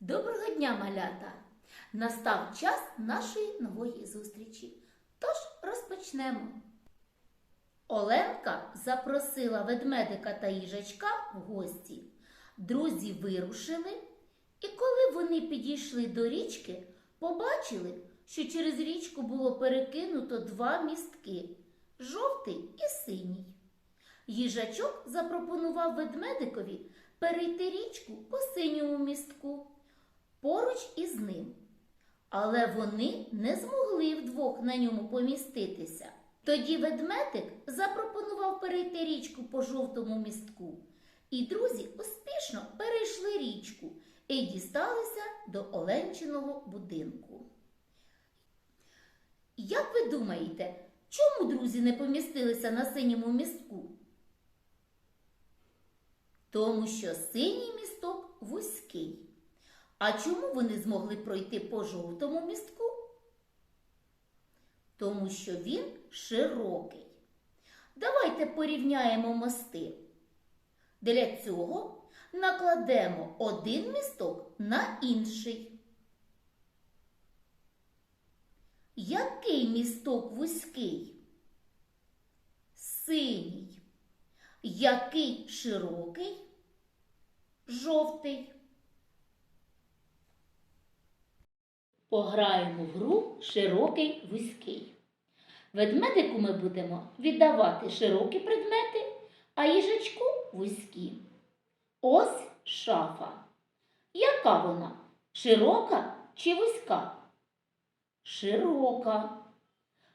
Доброго дня, малята! Настав час нашої нової зустрічі. Тож розпочнемо. Оленка запросила ведмедика та їжачка в гості. Друзі вирушили, і коли вони підійшли до річки, побачили, що через річку було перекинуто два містки жовтий і синій. Їжачок запропонував ведмедикові перейти річку по синьому містку поруч із ним. Але вони не змогли вдвох на ньому поміститися. Тоді ведмедик запропонував перейти річку по жовтому містку. І друзі успішно перейшли річку і дісталися до Оленчиного будинку. Як ви думаєте, чому друзі не помістилися на синьому містку? Тому що синій місток вузький. А чому вони змогли пройти по жовтому містку? Тому що він широкий. Давайте порівняємо мости. Для цього накладемо один місток на інший. Який місток вузький? Синій. Який широкий? Жовтий. Пограємо в гру широкий вузький. Ведмедику ми будемо віддавати широкі предмети, а їжачку вузькі. Ось шафа. Яка вона? Широка чи вузька? Широка.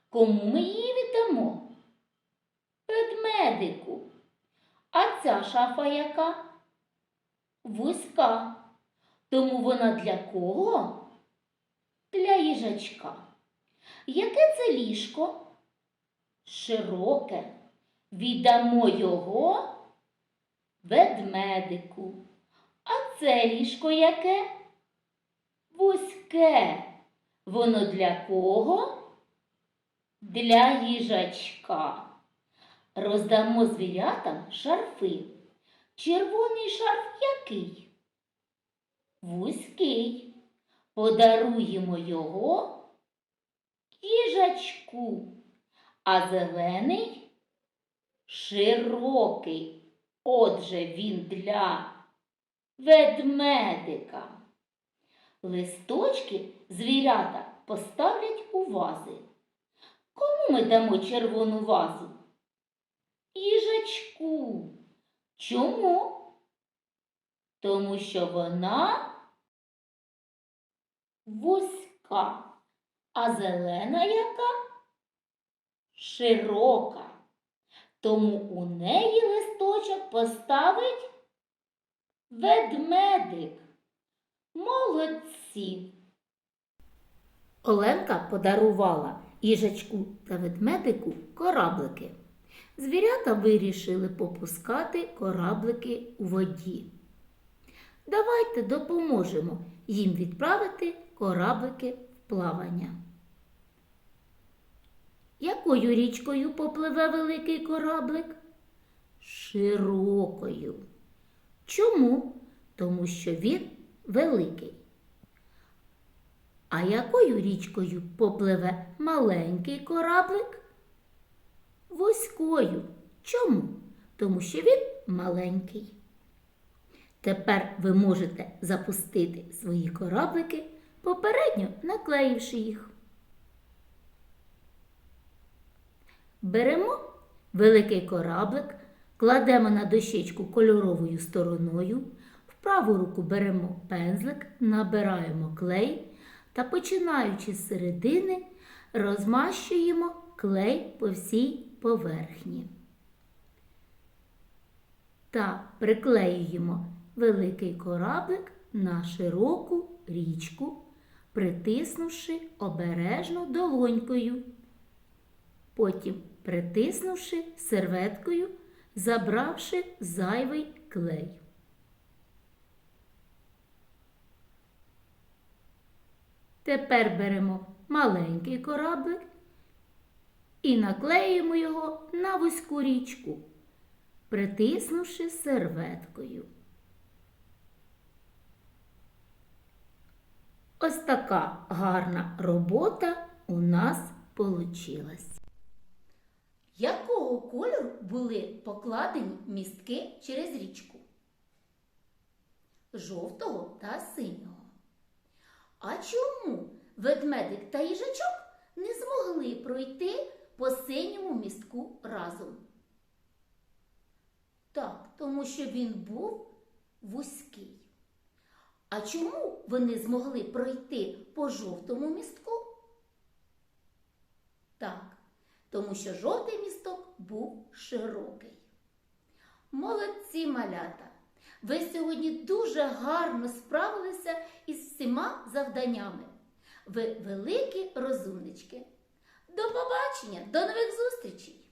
Кому ми її віддамо? Ведмедику. А ця шафа яка? Вузька. Тому вона для кого? Для їжачка. Яке це ліжко? Широке. Віддамо його ведмедику. А це ліжко яке? Вузьке. Воно для кого? Для їжачка. Роздамо звірятам шарфи. Червоний шарф який? Вузький. Подаруємо його їжачку, а зелений широкий. Отже, він для ведмедика. Листочки звірята поставлять у вази. Кому ми дамо червону вазу? Їжачку. Чому? Тому що вона вузька, а зелена яка широка. Тому у неї листочок поставить ведмедик. Молодці. Оленка подарувала їжачку та ведмедику кораблики. Звірята вирішили попускати кораблики у воді. Давайте допоможемо їм відправити кораблики в плавання. Якою річкою попливе великий кораблик? Широкою. Чому? Тому що він великий. А якою річкою попливе маленький кораблик? Вузькою. Чому? Тому що він маленький. Тепер ви можете запустити свої кораблики, попередньо наклеївши їх. Беремо великий кораблик, кладемо на дощечку кольоровою стороною, в праву руку беремо пензлик, набираємо клей та, починаючи з середини, розмащуємо клей по всій поверхні. Та приклеюємо великий кораблик на широку річку, притиснувши обережно долонькою. Потім притиснувши серветкою, забравши зайвий клей. Тепер беремо маленький кораблик і наклеїмо його на вузьку річку, притиснувши серветкою. Ось така гарна робота у нас получилась. Якого кольору були покладені містки через річку? Жовтого та синього. А чому ведмедик та їжачок не змогли пройти по синьому містку разом? Так, тому що він був вузький. А чому вони змогли пройти по жовтому містку? Так, тому що жовтий місток був широкий. Молодці малята! Ви сьогодні дуже гарно справилися із всіма завданнями. Ви великі розумнички. До побачення, до нових зустрічей!